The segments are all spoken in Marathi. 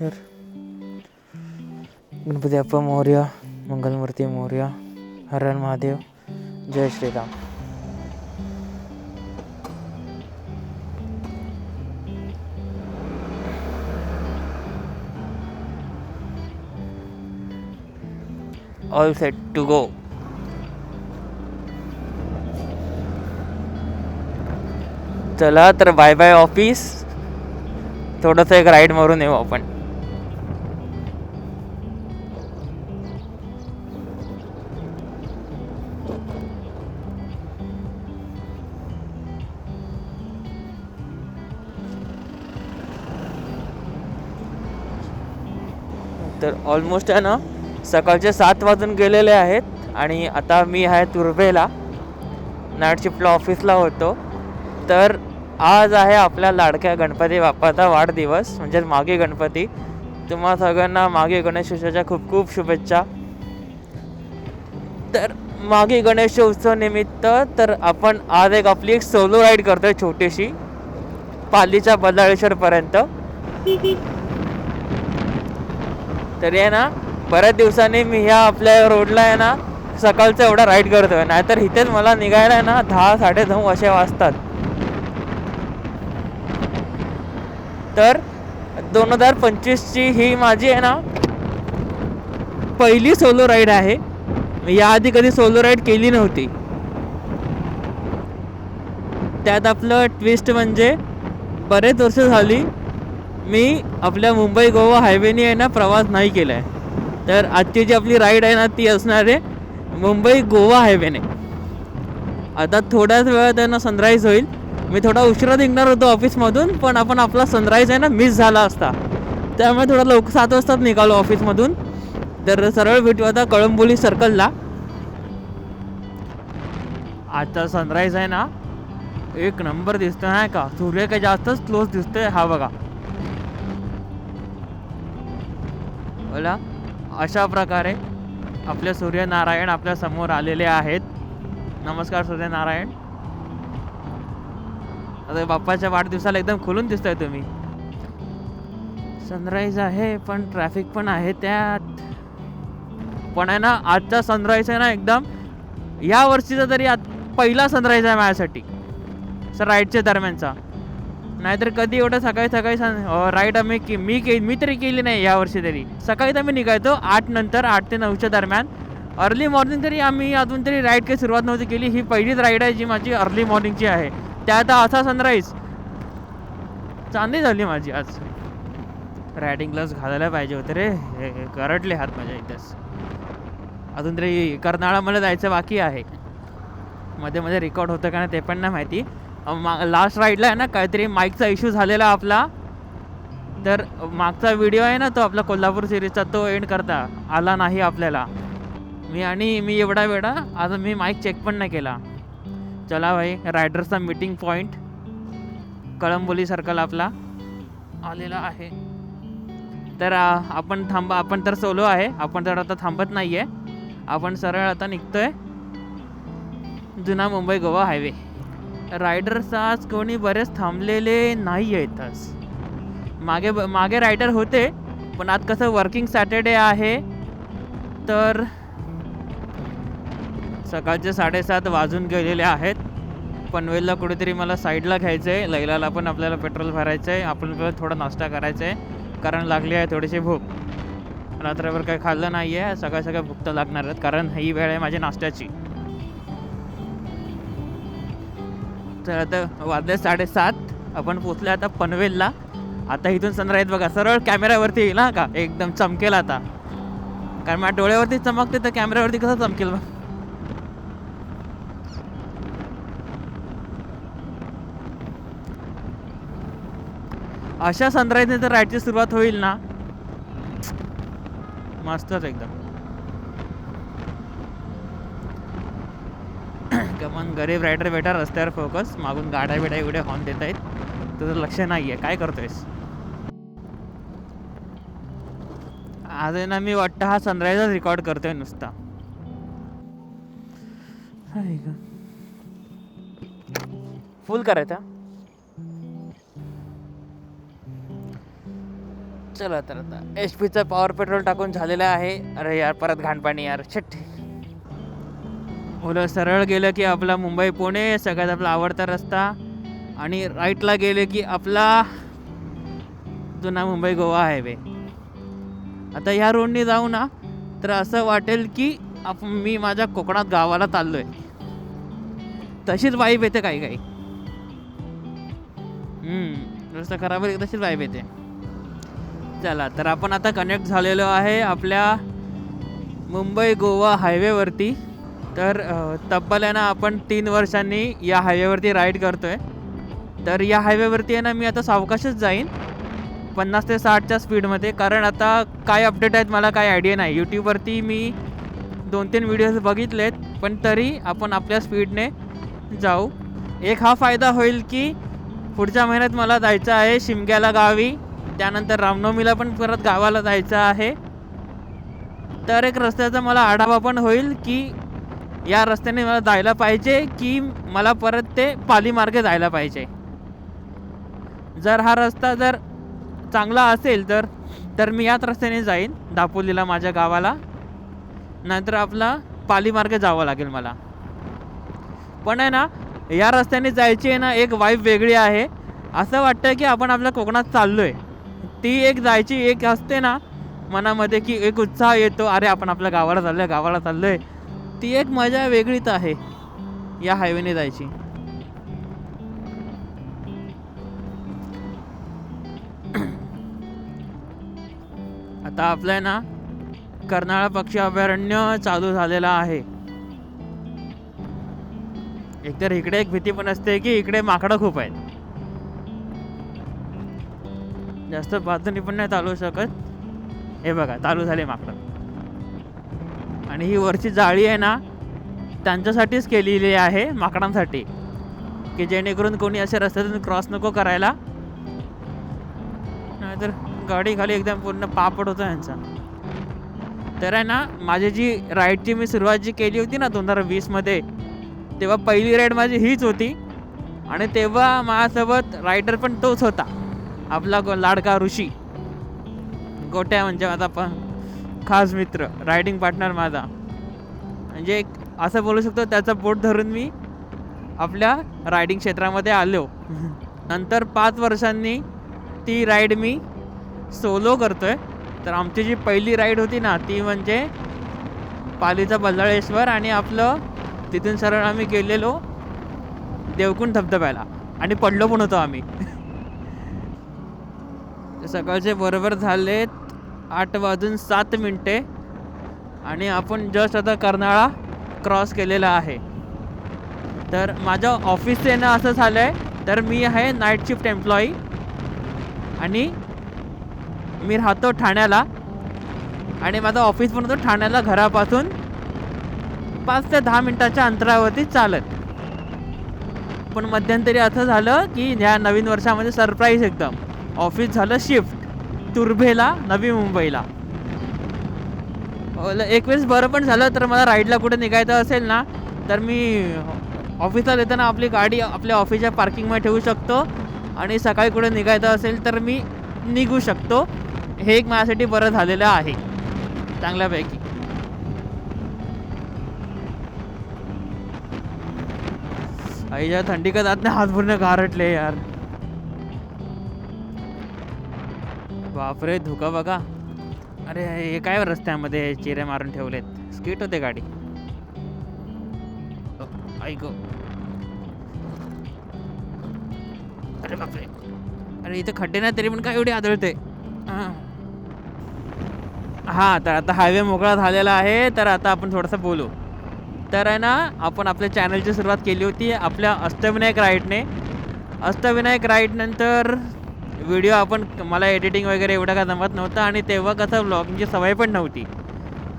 तर गणपती अप्पा मौर्य मंगलमूर्ती मौर्य हर हर महादेव जय Shriram. All set to go चला तर बाय बाय ऑफिस थोडंसं एक राईड मारून येऊ आपण. तर ऑलमोस्ट आहे ना सकाळचे सात वाजून गेलेले आहेत आणि आता मी आहे तुर्भेला. नाईट शिफ्टला ऑफिसला होतो. तर आज आहे आपल्या लाडक्या गणपती बाप्पाचा वाढदिवस म्हणजे मागे गणपती. तुम्हा सगळ्यांना मागे गणेश उत्सवाच्या खूप खूप शुभेच्छा. तर मागे गणेशोत्सव निमित्त तर आपण आज एक आपली एक सोलो राईड करतोय छोटीशी पालीच्या बल्लाळेश्वरपर्यंत तरी आहे ना बऱ्याच दिवसांनी मी ह्या आपल्या रोडला आहे ना सकाळचं एवढा राईड करतोय. नाहीतर इथेच मला निघायला आहे ना दहा साडे नऊ असे वाजतात. तर दोन हजार पंचवीसची ही माझी आहे ना पहिली सोलो राईड आहे. मी याआधी कधी सोलो राईड केली नव्हती. त्यात आपलं ट्विस्ट म्हणजे बरेच वर्ष झाली मी आपल्या मुंबई गोवा हायवेने आहे ना प्रवास नाही केला आहे तर आजची जी आपली राईड आहे ना ती असणार आहे मुंबई गोवा हायवेने. आता थोड्याच वेळात आहे ना सनराईज होईल. मी थोडा उशिरा निघणार होतो ऑफिसमधून पण आपण आपला सनराईज आहे ना मिस झाला असता. त्यामुळे थोडा लवकर सात वाजताच निघालो ऑफिसमधून तर सरळ भेटू आता कळंबोली सर्कलला आता सनराईज आहे ना एक नंबर दिसतो नाही का? सूर्य काही जास्तच क्लोज दिसतोय हा बघा. बोला. अशा प्रकारे आपले सूर्यनारायण आपल्यासमोर आलेले आहेत. नमस्कार सूर्यनारायण. आता बाप्पाच्या वाढदिवसाला एकदम खुलून दिसताय तुम्ही. सनराईज आहे पण ट्रॅफिक पण आहे त्यात. पण आहे ना आजचा सनराईज आहे ना एकदम. या वर्षीचा तरी आज पहिला सनराईज आहे माझ्यासाठी. सर राईडच्या दरम्यानचा. नाहीतर कधी एवढं सकाळी सकाळी सन राईड आम्ही के मी के मी तरी केली नाही यावर्षी तरी. सकाळी तर आम्ही निघायचो आठ नंतर आठ ते नऊच्या दरम्यान. अर्ली मॉर्निंग तरी आम्ही अजून तरी राईड काही सुरुवात नव्हती केली. ही पहिलीच राईड आहे जी माझी अर्ली मॉर्निंगची आहे. त्यात असा सनराईज चांदी झाली माझी आज. रायडिंग ग्लास घालायला पाहिजे होते रे. हे- करडले हात माझ्या एकदाच अजून तरी कर्नाळा मला जायचं बाकी आहे. मध्ये मध्ये रेकॉर्ड होतं का नाही ते पण नाही माहिती. लास्ट राईडला आहे ना काहीतरी माईकचा इश्यू झालेला आपला. तर मागचा व्हिडिओ आहे ना तो आपला कोल्हापूर सिरीजचा तो एंड करता. आला नाही आपल्याला. मी आणि मी एवढा वेळा आज मी माईक चेक पण नाही केला. चला भाई रायडर्सचा मीटिंग पॉईंट कळंबोली सर्कल आपला आलेला आहे. तर आपण थांबा आपण तर सोलो आहे. आपण तर आता थांबत नाही आहे आपण सरळ आता निघतोय. जुना मुंबई गोवा हायवे रायडर्स आज कोणी बरेच थांबलेले नाही आहेत आज. मागे ब- मागे रायडर होते पण आज कसं वर्किंग सॅटर्डे आहे तर सकाळचे साडेसात वाजून गेलेले आहेत. पनवेलला कुठेतरी मला साईडला घ्यायचं आहे लैलाला पण आपल्याला पेट्रोल भरायचं आहे आपण आपल्याला थोडा नाश्ता करायचा आहे कारण लागली आहे थोडीशी भूक. रात्रभर काही खाल्लं नाही आहे सकाळ सकाळ भूक तर लागणार आहेत कारण ही वेळ आहे माझी नाश्त्याची. तर आता वाजले साडेसात. आपण पोचलो आता पनवेलला. आता इथून सनराईज बघा सरळ कॅमेऱ्यावरती येईल ना का? एकदम चमकेल आता. कारण माझ्या डोळ्यावरती चमकते तर कॅमेऱ्यावरती कसं चमकेल मग अशा सनराईजने तर राईडची सुरुवात होईल ना? मस्तच एकदम. कमान गरीब रायडर बेटर रस्त्यावर फोकस मागून गाड्या बिड्या एवढे हॉर्न देत आहेत. तुझं लक्ष नाही आहे काय करतोयस? आज आहे ना मी वाटतं हा सनराईजच रेकॉर्ड करतोय नुसता. फुल करायचा चला तर आता. एच पीचं पॉवर पेट्रोल टाकून झालेलं आहे. अरे यार परत घाणपाणी यार. छट्टी ओलं सरळ गेलं की आपला मुंबई पुणे सगळ्यात आपला आवडता रस्ता. आणि राईटला गेले की आपला जुना मुंबई गोवा हायवे आता ह्या रोडनी जाऊ ना तर असं वाटेल की आप मी माझ्या कोकणात गावाला चाललो आहे तशीच वाईब येते काही काही. रस्ता खराब आहे तशीच वाईब येते. चला तर आपण आता कनेक्ट झालेलो आहे आपल्या मुंबई गोवा हायवेवरती तर तब्बल आहे ना आपण तीन वर्षांनी या हायवेवरती राईड करतोय. तर या हायवेवरती आहे ना मी आता सावकाशच जाईन. पन्नास ते साठच्या स्पीडमध्ये कारण आता काय अपडेट आहेत मला काय आयडिया नाही. यूट्यूबवरती मी दोन तीन व्हिडिओज बघितलेत पण तरी आपण आपल्या स्पीडने जाऊ. एक हा फायदा होईल की पुढच्या महिन्यात मला जायचं आहे शिमग्याला गावी. त्यानंतर रामनवमीला पण परत गावाला जायचं आहे. तर एक रस्त्याचा मला आढावा पण होईल की या रस्त्याने मला जायला पाहिजे की मला परत ते पालीमार्गे जायला पाहिजे. जर हा रस्ता जर चांगला असेल तर तर मी याच रस्त्याने जाईन दापोलीला माझ्या गावाला. नंतर आपला पालीमार्गे जावं लागेल मला. पण आहे ना या रस्त्याने जायची आहे ना एक वाईफ वेगळी आहे. असं वाटतं की आपण आपल्या कोकणात चाललो आहे ती एक जायची एक असते ना मनामध्ये की एक उत्साह येतो. अरे आपण आपल्या गावाला चाललोय गावाला चाललो आहे ती एक मजा वेगळीच आहे या हायवेने जायची. आता आपलं ना कर्नाळा पक्षी अभयारण्य चालू झालेलं आहे. एकतर इकडे एक भीती पण असते की इकडे माकडं खूप आहेत. जास्त बाजूनी पण नाही चालू शकत. हे बघा चालू झाले माकडं. आणि ही वरची जाळी आहे ना त्यांच्यासाठीच केलेली आहे माकडांसाठी. की जेणेकरून कोणी अशा रस्त्यातून क्रॉस नको करायला. नाहीतर गाडी खाली एकदम पूर्ण पापड होतो यांचा. तर आहे ना माझी जी राईडची मी सुरुवात जी केली होती ना दोन हजार वीसमध्ये तेव्हा पहिली राईड माझी हीच होती. आणि तेव्हा माझ्यासोबत रायडर पण तोच होता. आपला लाडका ऋषी. गोट्या म्हणजे माझा पण खास मित्र रायडिंग पार्टनर माझा. म्हणजे एक असं बोलू शकतो त्याचा बोट धरून मी आपल्या रायडिंग क्षेत्रामध्ये आलो. नंतर पाच वर्षांनी ती राईड मी सोलो करतोय. तर आमची जी पहिली राईड होती ना ती म्हणजे पालीचा बल्लाळेश्वर आणि आपलं तिथून सरळ आम्ही गेलेलो देवकुंड धबधब्याला. आणि पडलो पण होतो आम्ही. सकाळचे बरोबर झालेत आठ वाजून सात मिनटे आणि आपण जस्ट आता कर्नाळा क्रॉस केलेला आहे. तर माझ्या ऑफिसचे ना असं झालं आहे तर मी आहे नाईट शिफ्ट एम्प्लॉई आणि मी राहतो ठाण्याला. आणि माझं ऑफिस पण होतो ठाण्याला घरापासून पाच ते दहा मिनटाच्या अंतरावरती चालत. पण मध्यंतरी असं झालं की ह्या नवीन वर्षामध्ये सरप्राईज एकदम. ऑफिस झालं शिफ्ट तुर्भेला नवी मुंबईला. एक वेळेस बरं पण झालं तर मला राईडला कुठे निघायचं असेल ना तर मी ऑफिसला येताना आपली गाडी आपल्या ऑफिसच्या पार्किंगमध्ये ठेवू शकतो. आणि सकाळी कुठे निघायचं असेल तर मी निघू शकतो. हे एक माझ्यासाठी बरं झालेलं आहे. चांगल्यापैकी. आईच्या थंडी का जात नाही? हात पूर्ण गारटले यार. बापरे धुका बघा. अरे हे काय रस्त्यामध्ये चिरे मारून ठेवलेत? स्किट होते गाडी. ऐक अरे बापरे. अरे इथं खड्डे नाही तरी पण काय एवढे आदळते? हा. हा तर आता हायवे मोकळा झालेला आहे तर आता आपण थोडंसं बोलू. तर आहे ना आपण आपल्या चॅनलची सुरुवात केली होती आपल्या अष्टविनायक राईडने. अष्टविनायक राईडनंतर व्हिडिओ आपण मला एडिटिंग वगैरे एवढं काय जमत नव्हतं आणि तेव्हा कसं ब्लॉगिंगची सवय पण नव्हती.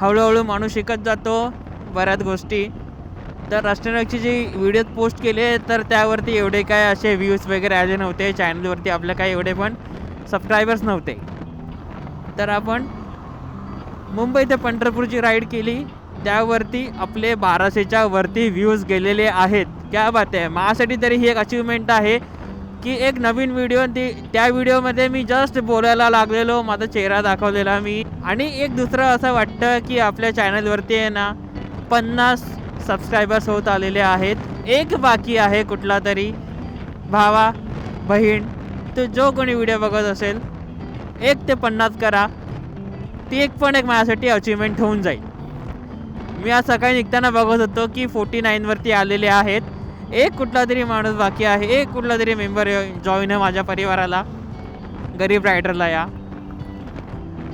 हळूहळू माणूस शिकत जातो बऱ्याच गोष्टी. तर अष्टविनायकची जी व्हिडिओ पोस्ट केले तर त्यावरती एवढे काय असे व्ह्यूज वगैरे आले नव्हते चॅनलवरती आपल्या काय एवढे पण सबस्क्रायबर्स नव्हते. तर आपण मुंबई ते पंढरपूरची राईड केली. त्यावरती आपले बाराशेच्या वरती व्ह्यूज गेलेले आहेत. क्या बात आहे. माझ्यासाठी तरी ही एक अचिव्हमेंट आहे. की एक नवीन व्हिडिओ ती त्या व्हिडिओमध्ये मी जस्ट बोलायला लागलेलो माझा चेहरा दाखवलेला मी. आणि एक दुसरं असं वाटतं की आपल्या चॅनलवरती आहे ना पन्नास सबस्क्रायबर्स होत आलेले आहेत. एक बाकी आहे कुठला तरी. भावा बहीण तो जो कोणी व्हिडिओ बघत असेल एक ते पन्नास करा. ती एक पण एक माझ्यासाठी अचिव्हमेंट होऊन जाईल. मी आज सकाळी निघताना बघत होतो की फोर्टी नाईनवरती आलेले आहेत. एक कुठला तरी माणूस बाकी आहे. एक कुठला तरी मेंबर जॉईन आहे माझ्या परिवाराला. गरीब रायडरला या.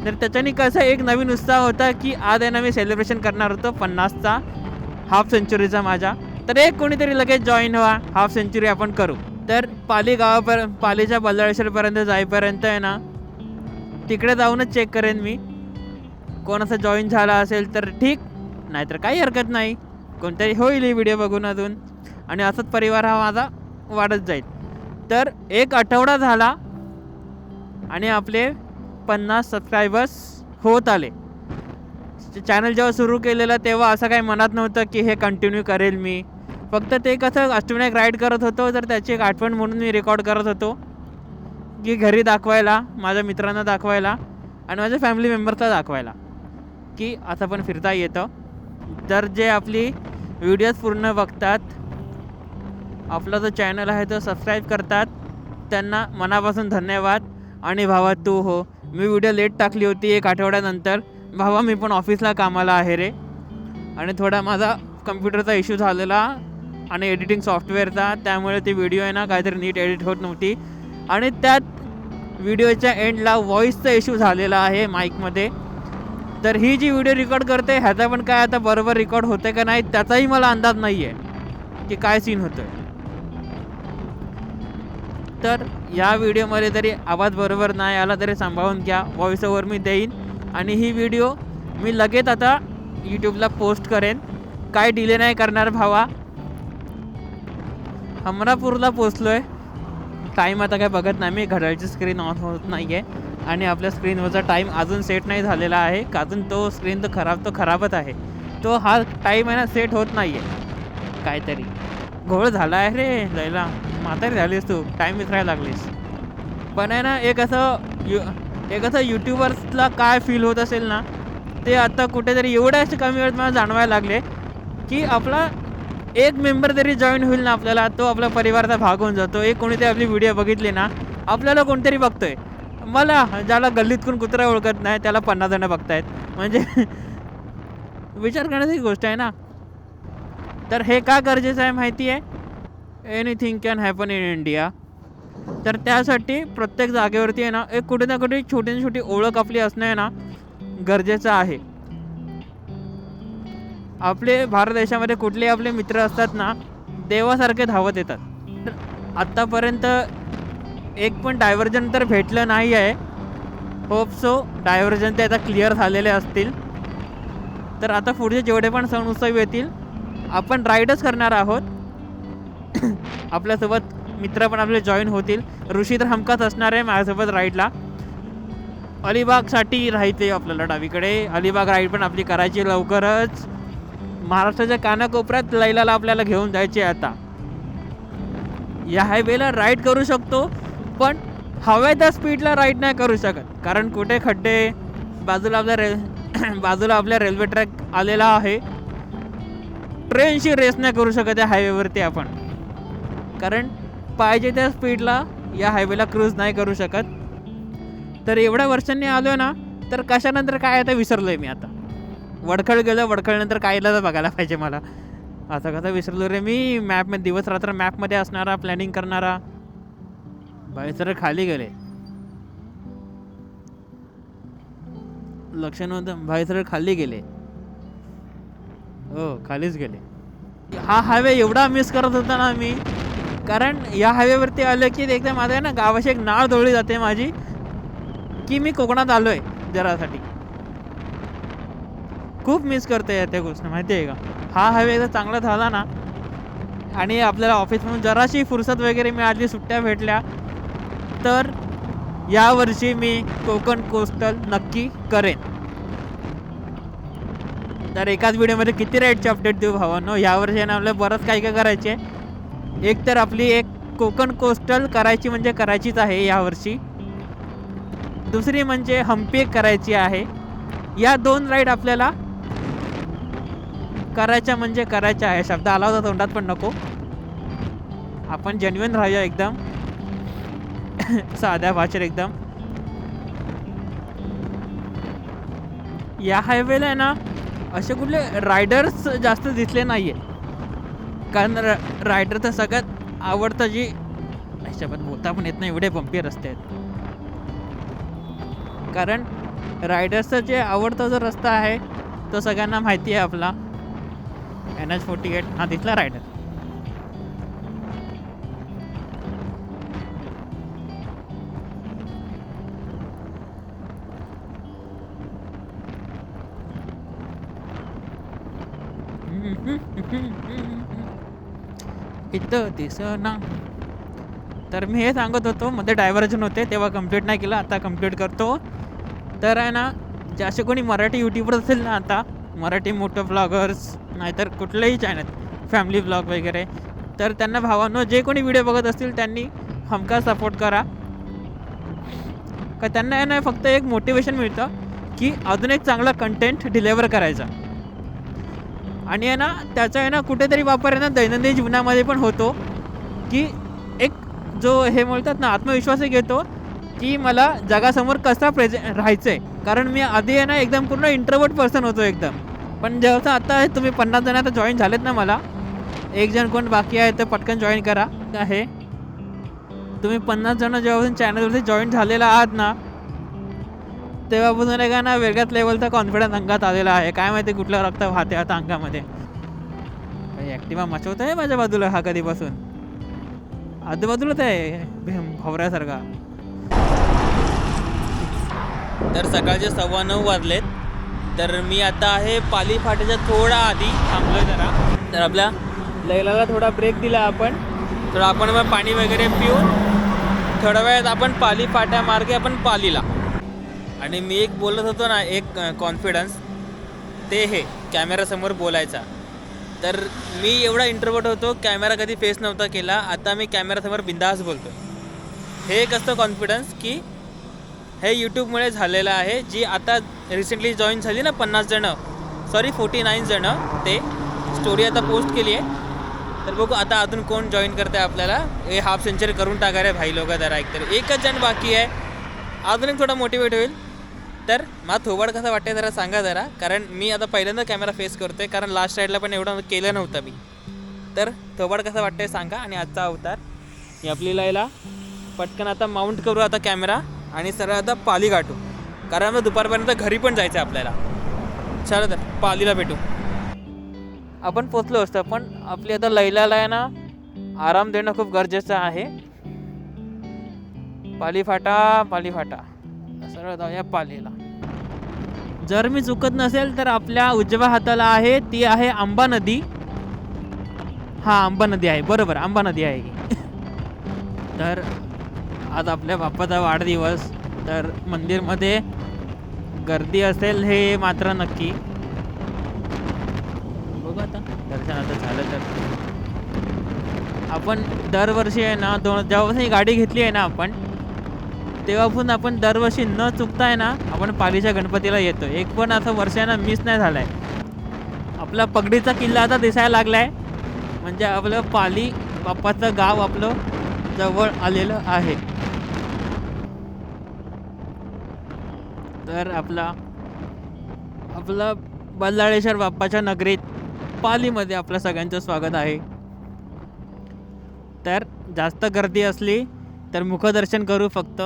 तर त्याच्याने कसं एक नवीन उत्साह होता की आज आहे ना मी सेलिब्रेशन करणार होतो पन्नासचा. हाफ सेंचुरीचा माझ्या तर एक कोणीतरी लगेच जॉईन व्हा. हाफ सेंचुरी आपण करू. तर पाली गावापर्यंत पालीच्या बल्लाळेश्वरपर्यंत जाईपर्यंत आहे ना तिकडे जाऊनच चेक करेन मी. कोणाचा जॉईन झाला असेल तर ठीक. नाहीतर काही हरकत नाही. कोणतरी होईल ही व्हिडिओ बघून अजून. आणि असंच परिवार हा माझा वाढत जाईल. तर एक आठवडा झाला आणि आपले पन्नास सबस्क्रायबर्स होत आले. चॅनल जेव्हा सुरू केलेलं तेव्हा असं काही मनात नव्हतं की हे कंटिन्यू करेल मी. फक्त ते कसं अष्टविनायक राईड करत होतो तर त्याची एक आठवण म्हणून मी रेकॉर्ड करत होतो. की घरी दाखवायला माझ्या मित्रांना दाखवायला आणि माझ्या फॅमिली मेंबर्सला दाखवायला. की असं पण फिरता येतं. तर जे आपली व्हिडिओज पूर्ण बघतात आपला जो चॅनल आहे तो सबस्क्राईब करतात. त्यांना मनापासून धन्यवाद. आणि भावा तू हो. मी व्हिडिओ लेट टाकली होती एक आठवड्यानंतर. भावा मी पण ऑफिसला कामाला आहे रे. आणि थोडा माझा कम्प्युटरचा इश्यू झालेला आणि एडिटिंग सॉफ्टवेअरचा त्यामुळे ती व्हिडिओ आहे ना काहीतरी नीट एडिट होत नव्हती. आणि त्यात व्हिडिओच्या एंडला व्हॉईसचा इश्यू झालेला आहे माईकमध्ये तर ही जी व्हिडिओ रेकॉर्ड करते ह्याचा पण काय आता बरोबर रेकॉर्ड होते का नाही त्याचाही मला अंदाज नाही आहे की काय सीन होतोय. तर या व्हिडिओमध्ये तरी आवाज बरोबर नाही आला तरी सांभाळून घ्या. व्हॉइस ओवर मी देईन. आणि ही व्हिडिओ मी लगेच आता यूट्यूबला पोस्ट करेन. काय डिले नाही करणार भावा. अमरापूरला पोचलो आहे टाईम आता काय बघत नाही मी. घड्याळची स्क्रीन ऑन होत नाही आहे आणि आपल्या स्क्रीनवरचा टाईम अजून सेट नाही झालेला आहे. अजून तो स्क्रीन तर खराब तो खराबच आहे. तो हा टाईम आहे ना सेट होत नाही आहे काहीतरी. घोळ झाला आहे रे जायला म्हातारी झालीस तू. टाईम विसरायला लागलीस. पण आहे ना एक असं यु एक असं यूट्यूबर्सला काय फील होत असेल ना ते आता कुठेतरी एवढ्याच असे कमी वेळेत मला जाणवायला लागले की आपला एक मेंबर जरी जॉईन होईल ना आपल्याला तो आपल्या परिवाराचा भाग होऊन जातो. एक कोणीतरी आपली व्हिडिओ बघितली ना आपल्याला कोणतरी बघतोय. मला ज्याला गल्लीत कोण कुत्रा ओळखत नाही त्याला पन्नास जणं बघतायत. म्हणजे विचार करण्याची गोष्ट आहे ना. तर हे का गरजेचं आहे माहिती आहे anything can happen in India तर त्यासाठी प्रत्येक जागेवरती आहे ना एक कुठे ना कुठे छोटी ना छोटी ओळख आपली असणं आहे ना गरजेचं आहे. आपले भारत देशामध्ये कुठले आपले मित्र असतात ना देवासारखे धावत येतात. तर आत्तापर्यंत एक पण डायव्हर्जन तर भेटलं नाही आहे. होप सो डायव्हर्जन ते आता क्लिअर झालेले असतील. तर आता पुढचे जेवढे पण सण उत्सव येतील आपण राईडच करणार आहोत. आपल्यासोबत मित्र पण आपले जॉईन होतील. ऋषी तर हमखास असणार आहे माझ्यासोबत राईडला अलिबागसाठी राहायचे आपल्याला डावीकडे. अलिबाग राईड पण आपली करायची लवकरच. महाराष्ट्राच्या कानाकोपऱ्यात लैलाला आपल्याला घेऊन जायचे आता. या हायवेला राईड करू शकतो पण हव्या त्या स्पीडला राईड नाही करू शकत. कारण कुठे खड्डे? बाजूला आपल्या रेल बाजूला आपल्या रेल्वे ट्रॅक आलेला आहे. ट्रेनशी रेस नाही करू शकत या हायवेवरती आपण. कारण पाहिजे त्या स्पीडला या हायवेला क्रूज नाही करू शकत. तर एवढ्या वर्षांनी आलो आहे ना तर कशानंतर काय आता विसरलो आहे मी आता. वडखळ गेलं वडखळनंतर कायला तर बघायला पाहिजे मला. आता कसं विसरलो रे मी मॅपमध्ये दिवस रात्र मॅपमध्ये असणारा प्लॅनिंग करणारा. बाई सर खाली गेले. लक्ष नव्हतं भाई सर खाली गेले. हो खालीच गेले. हा हायवे एवढा मिस करत होता ना मी कारण या हायवेवरती आलं की एकदा माझ्या ना गावाशी एक नाळ दळली जाते माझी की मी कोकणात आलो आहे जरासाठी. खूप मिस करते या त्या गोष्टी माहिती आहे का? हा हायवे एकदा चांगला झाला ना आणि आपल्याला ऑफिसमधून जराशी फुरसत वगैरे मिळाली सुट्ट्या भेटल्या तर यावर्षी मी कोकण कोस्टल नक्की करेन. तर एकाच व्हिडिओमध्ये किती राईडचे अपडेट देऊ भावांनो? यावर्षी आहे ना आपल्याला बरंच काही काय करायचे एक तर आपली एक कोकण कोस्टल करायची म्हणजे करायचीच आहे यावर्षी. दुसरी म्हणजे हम्पी एक करायची आहे. या दोन राईड आपल्याला करायच्या म्हणजे करायच्या आहे. शब्द आला होता तोंडात पण नको. आपण जेन्युन राहूया एकदम. साध्या भाषेत एकदम. या हायवेला आहे ना असे कुठले रायडर्स जास्त दिसले नाही आहे कारण रायडर तर सगळ्यात आवडतं जी ह्याच्यात बोलता पण येत नाही एवढे बंपी रस्ते आहेत. कारण रायडर्सचा जे आवडता जो रस्ता आहे तो सगळ्यांना माहिती आहे आपला. एन एच फोर्टी एट हा तिथला रायडर इथं दिसना तर मी हे सांगत होतो मध्ये डायव्हर्जन होते तेव्हा कंप्लीट नाही केलं आता कंप्लीट करतो. तर आहे ना जे असे कोणी मराठी यूट्यूबर असेल ना आता मराठी मोठं ब्लॉगर्स नाहीतर कुठलेही चॅनल फॅमिली ब्लॉग वगैरे तर त्यांना भावांनो जे कोणी व्हिडिओ बघत असतील त्यांनी हमका सपोर्ट करा. का त्यांना आहे ना फक्त एक मोटिवेशन मिळतं की अजून एक चांगला कंटेंट डिलेवर करायचा. आणि आहे ना त्याचा आहे ना कुठेतरी वापर आहे ना दैनंदिन जीवनामध्ये पण होतो की एक जो हे बोलतात ना आत्मविश्वास घेतो की मला जगासमोर कसा प्रेझे राहायचं आहे कारण मी आधी आहे ना एकदम पूर्ण इंटरवर्ट पर्सन होतो एकदम. पण जेव्हा आता तुम्ही पन्नास जण आता जॉईन झालेत ना मला एक जण कोण बाकी आहे तर पटकन जॉईन करा. आहे तुम्ही पन्नास जण जेव्हा चॅनलवरती जॉईन झालेला आहात ना तेव्हापासून आहे का ना वेगळ्याच लेवलचा कॉन्फिडन्स अंगात आलेला आहे. काय माहिती कुठलं रक्त वाहते आता अंगामध्ये. ॲक्टिवा मचवत आहे माझ्या बाजूला हा कधीपासून? आजूबाजूलाच आहे. भवऱ्यासारखा तर सकाळचे सव्वा नऊ वाजलेत. तर मी आता आहे पाली फाट्याच्या थोडा आधी. थांबलो जरा. तर आपल्या लैलाला थोडा ब्रेक दिला आपण. थोडं आपण मग पाणी वगैरे पिऊन थोड्या वेळात आपण पाली फाट्यामार्गे आपण पालीला. आणि मी एक बोलत होतो ना एक कॉन्फिडन्स ते हे कॅमेरासमोर बोलायचा. तर मी एवढा इंटरवर्ट होतो कॅमेरा कधी फेस नव्हता केला आता मी कॅमेरासमोर बिंदास बोलतो हे एक असतं कॉन्फिडन्स की हे यूट्यूबमुळे झालेलं आहे जी आता रिसेंटली जॉईन झाली ना पन्नास जणं सॉरी फोर्टी नाईन जणं ते स्टोरी आता पोस्ट केली आहे तर बघू आता अजून कोण जॉईन करते आपल्याला. हे हाफ सेंचुरी करून टाका रे भाई लोक जरा एकतर. एकच जण बाकी आहे. अजून एक थोडा मोटिवेट होईल. तर मला थोबाड कसं वाटते जरा सांगा जरा. कारण मी आता पहिल्यांदा कॅमेरा फेस करतोय. कारण लास्ट साईडला पण एवढं केलं नव्हतं मी. तर थोबाड कसं वाटतंय सांगा. आणि आजचा अवतार. ही आपली लायला पटकन आता माउंट करू आता कॅमेरा आणि सरळ आता पाली गाठू. कारण आता दुपारपर्यंत घरी पण जायचं आहे आपल्याला. चला तर पालीला भेटू. आपण पोचलो असतं पण आपली आता लैलाला आहे ना आराम देणं खूप गरजेचं आहे. पाली फाटा पाली फाटा. सरळ जाऊया पालीला. जर मी चुकत नसेल तर आपल्या उजव्या हाताला आहे ती आहे आंबा नदी. हा आंबा नदी आहे. बरोबर आंबा नदी आहे. तर आज आपल्या बाप्पाचा वाढदिवस. तर मंदिरमध्ये गर्दी असेल हे मात्र नक्की. बघू आता. दर्शनाचं झालं तर. आपण दरवर्षी आहे ना दोन जेव्हापासून ही गाडी घेतली आहे ना आपण तेव्हापासून आपण दरवर्षी न चुकता आहे ना आपण पालीच्या गणपतीला येतो एक पण असं वर्षानं मिस नाही झालाय. आपला पगडीचा किल्ला आता दिसायला लागलाय. म्हणजे आपलं पाली बाप्पाचं गाव आपलं जवळ आलेलं आहे. तर आपला आपलं बल्लाळेश्वर बाप्पाच्या नगरीत पालीमध्ये आपलं सगळ्यांचं स्वागत आहे. तर जास्त गर्दी असली तर मुखदर्शन करू फक्त.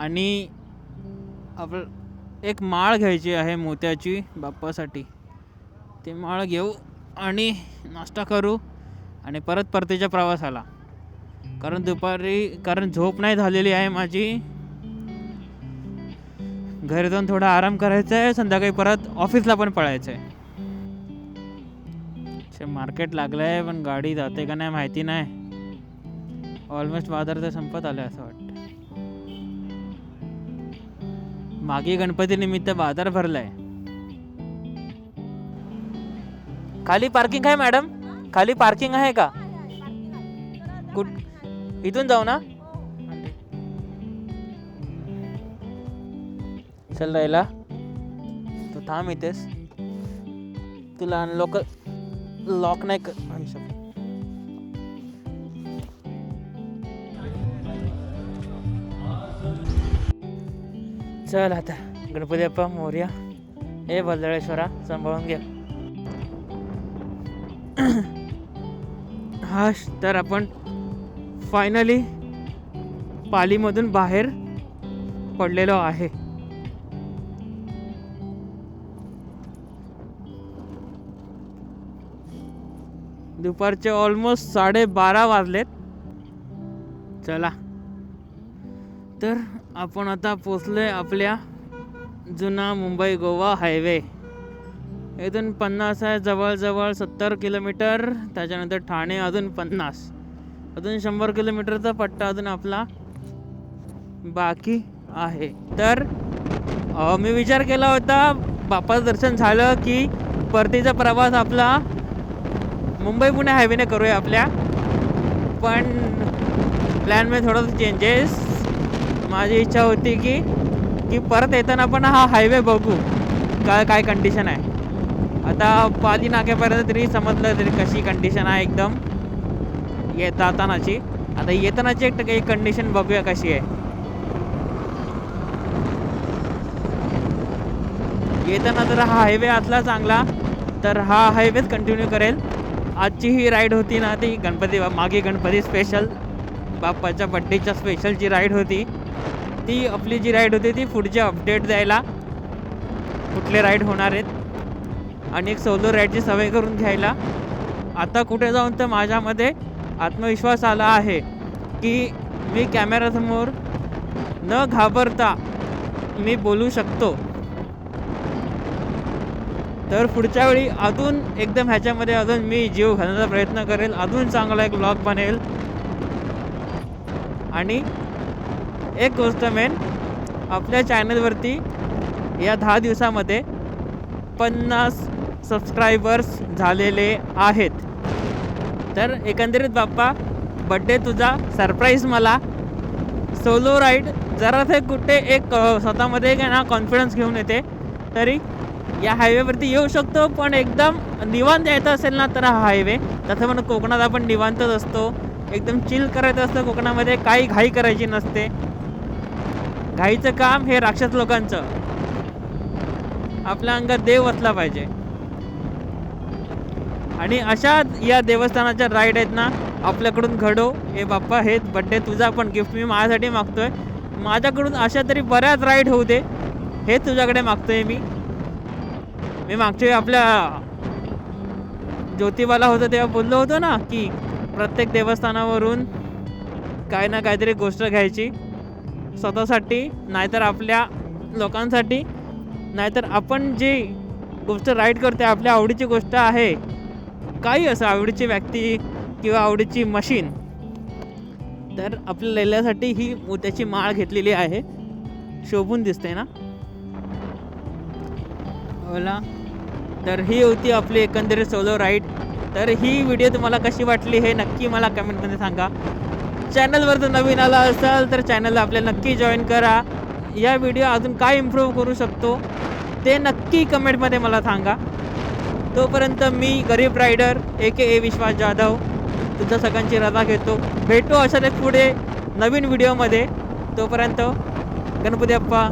आणि आपलं एक माळ घ्यायची आहे मोत्याची बाप्पासाठी. ती माळ घेऊ आणि नाश्ता करू आणि परत परतीच्या प्रवासाला. कारण दुपारी कारण झोप नाही झालेली आहे माझी. घरी जाऊन थोडा आराम करायचा आहे संध्याकाळी परत ऑफिसला पण पळायचं आहे. मार्केट लागलं आहे पण गाडी जाते का नाही माहिती नाही. ऑलमोस्ट बाजार तर संपत आलं असं वाटतं मागे गणपती निमित्त बाजार भरलाय. खाली पार्किंग आहे मॅडम खाली पार्किंग आहे का? कुठ? इथून जाऊ ना? चल राहिला. तू थांब इथेस तुला लोक लॉक नाही कर चल आता. गणपती बाप्पा मोर्या. हे बल्लाळेश्वरा सांभाळून घ्या हा तर आपण फायनली पालीमधून बाहेर पडलेलो आहे. दुपारचे ऑलमोस्ट साडेबारा वाजलेत. चला. तर आपण आता पोचलोय आपल्या जुना मुंबई गोवा हायवे. इथून पन्नास आहे जवळजवळ सत्तर किलोमीटर. त्याच्यानंतर ठाणे अजून पन्नास. अजून शंभर किलोमीटरचा पट्टा अजून आपला बाकी आहे. तर मी विचार केला होता बापाचं दर्शन झालं की परतीचा प्रवास आपला मुंबई पुणे हायवेने करूया आपल्या. पण प्लॅनमध्ये थोडंसं चेंजेस माझी इच्छा होती की की परत येताना पण हा हायवे बघू. काय काय कंडिशन आहे. आता पाली नाक्यापर्यंत तरी समजलं तरी कशी कंडिशन आहे एकदम. येतानाची आता येतानाची एक काही कंडिशन बघूया कशी आहे. येताना जर हा हायवे असला चांगला तर हा हायवेच कंटिन्यू करेल. आजची ही राईड होती ना ती गणपती बा- मागे गणपती स्पेशल बाप्पाच्या बड्डेच्या स्पेशलची राईड होती. ती आपली जी राईड होती ती पुढचे अपडेट द्यायला कुठले राईड होणार आहेत. आणि एक सोलो राईडची सवय करून घ्यायला. आता कुठे जाऊन तर माझ्यामध्ये आत्मविश्वास आला आहे की मी कॅमेरासमोर न घाबरता मी बोलू शकतो. तर पुढच्या वेळी अजून एकदम ह्याच्यामध्ये अजून मी जीव घालण्याचा प्रयत्न करेल. अजून चांगला एक ब्लॉग बनेल. आणि एक गोष्ट मेन आपल्या चॅनलवरती या दहा दिवसामध्ये पन्नास सबस्क्रायबर्स झालेले आहेत. तर एकंदरीत बाप्पा बड्डे तुझा सरप्राईज मला. सोलो राईड जरा ते कुठे एक स्वतःमध्ये एक ना कॉन्फिडन्स घेऊन येते. तरी या हायवेवरती येऊ शकतो पण एकदम निवांत यायचं असेल ना तर हा हायवे तसं म्हणून कोकणात आपण निवांतच असतो. एकदम चिल करायचं असतं कोकणामध्ये काही घाई करायची नसते. घाईचं काम हे राक्षस लोकांचं. आपल्या अंगात देव असला पाहिजे. आणि अशा या देवस्थानाच्या राईड आहेत ना आपल्याकडून घडो. हे बाप्पा हे बड्डे तुझा पण गिफ्ट मी माझ्यासाठी मागतोय. माझ्याकडून अशा तरी बऱ्याच राईड होऊ दे. हे तुझ्याकडे मागतोय मी. मी मागच्या आपल्या ज्योतिबाला होतं तेव्हा बोललो होतो ना की प्रत्येक देवस्थानावरून काय ना काहीतरी गोष्ट घ्यायची. स्वतःसाठी नाहीतर आपल्या लोकांसाठी नाहीतर आपण जी गोष्ट राईड करते आपल्या आवडीची गोष्ट आहे काही असं आवडीची व्यक्ती किंवा आवडीची मशीन तर आपल्या लैल्यासाठी ही मोत्याची माळ घेतलेली आहे. शोभून दिसते ना? ओला तर ही होती आपली एकंदरीत सोलो राईड तर ही व्हिडिओ तुम्हाला कशी वाटली हे नक्की मला कमेंटमध्ये सांगा. चॅनलवर जर नवीन आला असाल तर चॅनलला आपल्या नक्की जॉईन करा. या व्हिडिओ अजून काय इम्प्रूव्ह करू शकतो ते नक्की कमेंटमध्ये मला सांगा. तोपर्यंत मी गरीब रायडर ए के ए विश्वास जाधव तुमच्या सगळ्यांची रजा घेतो. भेटू अशाच पुढे नवीन व्हिडिओमध्ये. तोपर्यंत गणपती अप्पा